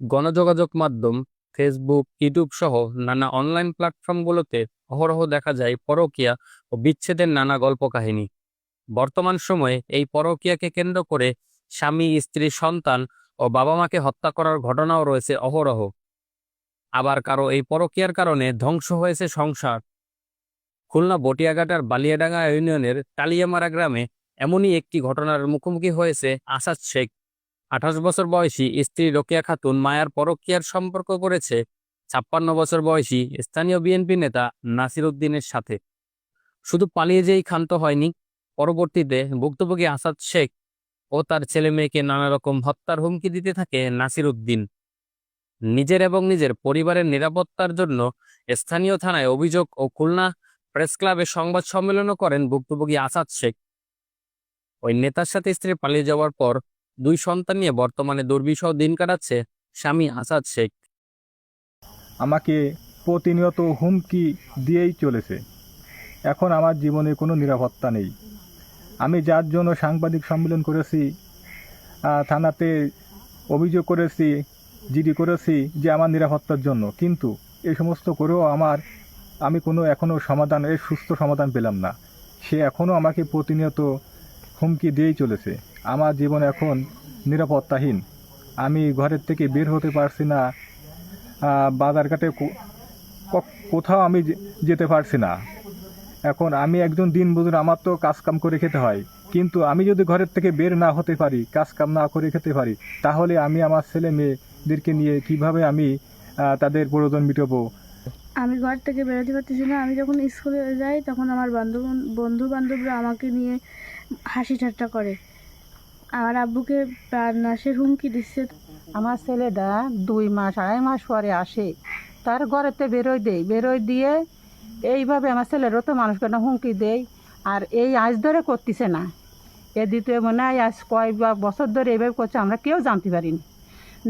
গণযোগাযোগ মাধ্যম Facebook YouTube সহ নানা অনলাইন প্ল্যাটফর্মগুলোতে অহরহ দেখা যায় পরকীয়া ও বিচ্ছেদের নানা গল্প কাহিনী বর্তমান সময়ে এই পরকীয়াকে কেন্দ্র করে স্বামী, স্ত্রী, সন্তান ও বাবা মাকে হত্যা করার ঘটনাও রয়েছে অহরহ। আবার কারও এই পরকীয়ার কারণে ধ্বংস হয়েছে সংসার। খুলনা বটিয়াঘাটার বালিয়াডাঙ্গা ইউনিয়নের টালিয়ামারা গ্রামে এমনই একটি ঘটনার মুখোমুখি হয়েছে আসাদ শেখ। আঠাশ বছর বয়সী স্ত্রী রোকেয়া খাতুন মায়ার পরকীয়ার সম্পর্ক করেছে। ছাপ্পান্ন বছর বয়সী স্থানীয় বিএনপি নেতা নাসির উদ্দিনের সাথে। শুধু পালিয়ে যেই ক্ষান্ত হয়নি, পরবর্তীতে ভুক্তভোগী আসাদ শেখ ও তার ছেলে মেয়েকে নানা রকম হত্যার হুমকি দিতে থাকে নাসির উদ্দিন। নিজের এবং নিজের পরিবারের নিরাপত্তার জন্য স্থানীয় থানায় অভিযোগ ও খুলনা প্রেস ক্লাবে সংবাদ সম্মেলনও করেন ভুক্তভোগী আসাদ শেখ। ওই নেতার সাথে স্ত্রী পালিয়ে যাওয়ার পর দুই সন্তান নিয়ে বর্তমানে দুর্বিষহ দিন কাটাচ্ছে স্বামী আসাদ শেখ। আমাকে প্রতিনিয়ত হুমকি দিয়েই চলেছে। এখন আমার জীবনে কোনো নিরাপত্তা নেই। আমি যার জন্য সাংবাদিক সম্মেলন করেছি থানাতে অভিযোগ করেছি, জিডি করেছি যে আমার নিরাপত্তার জন্য। কিন্তু এই সমস্ত করেও আমার, আমি কোনো এখনও সমাধান এর সুস্থ সমাধান পেলাম না। সে এখনও আমাকে প্রতিনিয়ত হুমকি দিয়েই চলেছে। আমার জীবন এখন নিরাপত্তাহীন। আমি ঘরের থেকে বের হতে পারছি না। বাজারঘাটে কোথাও আমি যেতে পারছি না। এখন আমি একজন দিন মজুর আমার তো কাজ কাম করে খেতে হয়। কিন্তু আমি যদি ঘরের থেকে বের না হতে পারি কাজ কাম না করে খেতে পারি, তাহলে আমি আমার ছেলে মেয়েদেরকে নিয়ে কীভাবে আমি তাদের প্রয়োজন মিটাবো? আমি ঘর থেকে বেরোতে পারতেছি না। আমি যখন স্কুলে যাই, তখন আমার বান্ধব বন্ধু বান্ধবরা আমাকে নিয়ে হাসি ঠাট্টা করে। আমার আব্বুকে প্রাণনাশের হুমকি দিচ্ছে আমার ছেলেটা দুই মাস, আড়াই মাস পরে আসে। তার ঘরেতে বেরোয় দেয়। বেরোয় দিয়ে এইভাবে আমার ছেলেরও তো মানুষকে না হুমকি দেয়। আর এই আজ ধরে করতেছে না। এ দ্বিতীয় মনে হয় আজ কয় বা বছর ধরে এইভাবে করছে, আমরা কেউ জানতে পারিনি।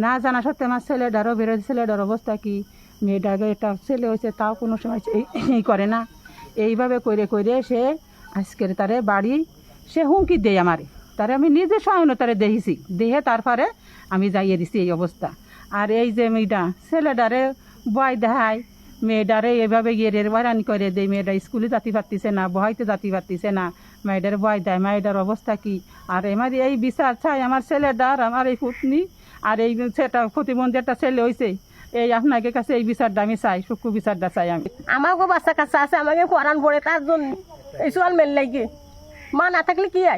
না জানা সত্ত্বে আমার ছেলেটারও বেরোয়। ছেলেটার অবস্থা কি? মেয়েটাকে একটা ছেলে হয়েছে, তাও কোনো সময় এই করে না। এইভাবে করে করে সে আজকের তারে বাড়ি, সে হুমকি দেয় আমারে। তারে আমি নিজে স্বয়ং তারে দেখেছি দেখে তারপরে আমি যাইয়ে দিছি এই অবস্থা। আর এই যে মেয়েটা, ছেলেটারে বয় দেখায়। মেয়েটারে এভাবে গিয়ে রের বারানি করে দেয়। মেয়েটা স্কুলে যাতে পারতিছে না, বহাইতে যাতে পারতিছে না। মেয়েটার বয় দেয়, মেয়েটার অবস্থা কি? আর আমার এই বিচার চাই আমার ছেলেটার আমার এই পুতনি। আর এই সেটা প্রতিবন্ধী একটা ছেলে হয়েছে এই আপনাকে কাছে এই বিচারটা আমি চাই, সূক্ষ্ম বিচারটা চাই আমি। আমাকেও বাচ্চা কাচ্চা আছে, আমাকে কোরআন পড়ে, তার জন্য এই সোয়াল মেল লাগে। মা না থাকলে কি ও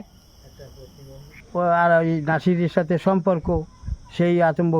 আর ওই নাসিরের সাথে সম্পর্ক সেই আতঙ্ক